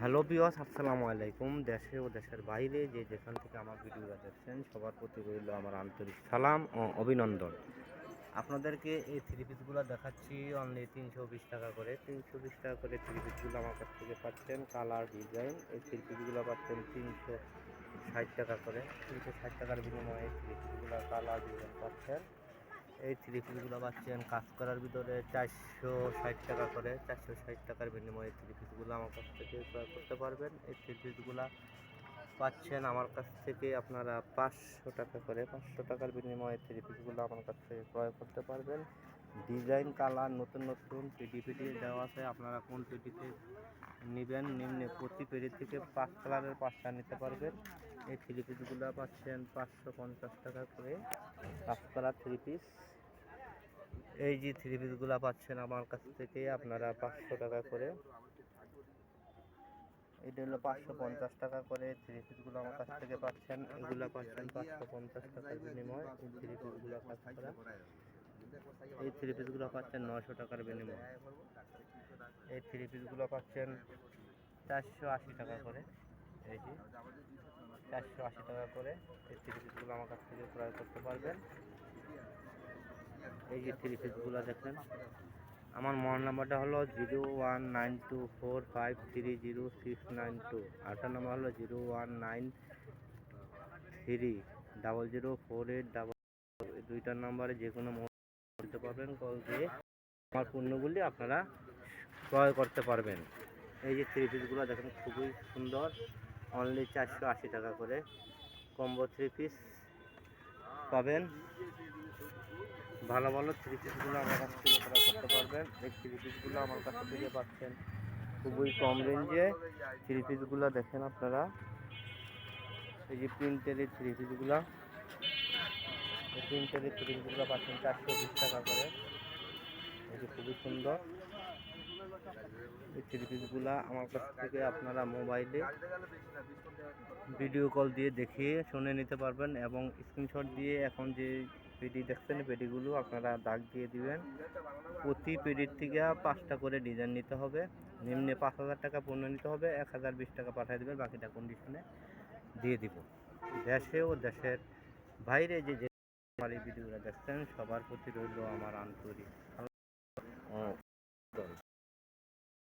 Hello বিওস আসসালামু আলাইকুম। দেশে ও দেশের বাইরে যে যেখান থেকে আমার ভিডিওটা দেখছেন, সবার প্রতি রইল আমার আন্তরিক সালাম ও অভিনন্দন। আপনাদেরকে এই থ্রি পিসগুলো দেখাচ্ছি অনলি তিনশো বিশ টাকা করে। তিনশো বিশ টাকা করে থ্রি পিসগুলো আমার কাছ থেকে পাচ্ছেন। কালার ডিজাইন এই থ্রি পিসগুলো পাচ্ছেন তিনশো ষাট টাকা করে। তিনশো ষাট টাকার বিনিময়ে থ্রি পিসগুলো কালার ডিজাইন পাচ্ছেন। এই থ্রি পিসগুলো পাচ্ছেন কাজ করার ভিতরে চারশো ষাট টাকা করে, চারশো ষাট টাকার বিনিময়ে থ্রি পিসগুলো আমার কাছ থেকে ক্রয় করতে পারবেন। এই থ্রি পিসগুলো পাচ্ছেন আমার কাছ থেকে আপনারা পাঁচশো টাকা করে, পাঁচশো টাকার বিনিময়ে থ্রি পিসগুলো আমার কাছ থেকে ক্রয় করতে পারবেন। ডিজাইন, কালার নতুন নতুন পিডি পিডি দেওয়া আছে, আপনারা কোন পিডিতে নেবেন, নিম্নে প্রতি পেডি থেকে পাঁচ কালারের পাঁচটা নিতে পারবেন। এই থ্রি পিসগুলো পাচ্ছেন পাঁচশো পঞ্চাশ টাকা করে। পাঁচ কালার থ্রি পিস এই যে থ্রি পিসগুলো পাচ্ছেন আমার কাছ থেকে আপনারা পাঁচশো টাকা করে। এটা হলো পাঁচশো পঞ্চাশ টাকা করে। থ্রি পিসগুলো আমার কাছ থেকে পাচ্ছেন। এগুলো পাচ্ছেন পাঁচশো পঞ্চাশ টাকার বিনিময় থ্রি পিসগুলো করা এই থ্রি পিসগুলো পাচ্ছেন নশো টাকার বিনিময়। এই থ্রি পিসগুলো পাচ্ছেন চারশো আশি টাকা করে। এই যে চারশো আশি টাকা করে এই থ্রি পিসগুলো আমার কাছ থেকে ক্রয় করতে পারবেন। এই যে থ্রি পিসগুলো দেখেন। আমার মোবাইল নাম্বারটা হলো zero one nine two four five three zero six nine two. আরেকটা নাম্বার হলো zero one nine three double zero four eight double এই দুইটার নাম্বারে যে কোনো করতে পারবেন কল দিয়ে আমার পণ্যগুলি আপনারা ক্রয় করতে পারবেন। এই যে থ্রি পিসগুলো দেখেন খুবই সুন্দর অনলি চারশো আশি টাকা করে। কম্বো থ্রি পিস পাবেন। ভালো ভালো থ্রি পিসগুলো আমার কাছ থেকে ক্রয় করতে পারবেন। এই থ্রি পিসগুলো আমার কাছ থেকে পাচ্ছেন খুবই কম রেঞ্জে। থ্রি পিসগুলো দেখেন আপনারা। এই যে প্রিন্টের এই থ্রি পিসগুলো প্রিন্টের এই থ্রি পাচ্ছেন চারশো বিশ টাকা করে। যে খুবই সুন্দর। এই আমার কাছ থেকে আপনারা মোবাইলে ভিডিও কল দিয়ে দেখিয়ে শুনে নিতে পারবেন এবং স্ক্রিনশট দিয়ে এখন যে পেডি দেখছেন পেডিগুলো আপনারা দাগ দিয়ে দিবেন। প্রতি পেডির থেকে পাঁচটা করে ডিজাইন নিতে হবে। নিম্নে পাঁচ হাজার টাকা পণ্য নিতে হবে, এক হাজার বিশ টাকা পাঠিয়ে দেবেন, বাকিটা কন্ডিশনে দিয়ে দিব। দেশে ও দেশের বাইরে যে আমার এই ভিডিওটা দেখছেন সবার প্রতি রইল আমার আন্তরিক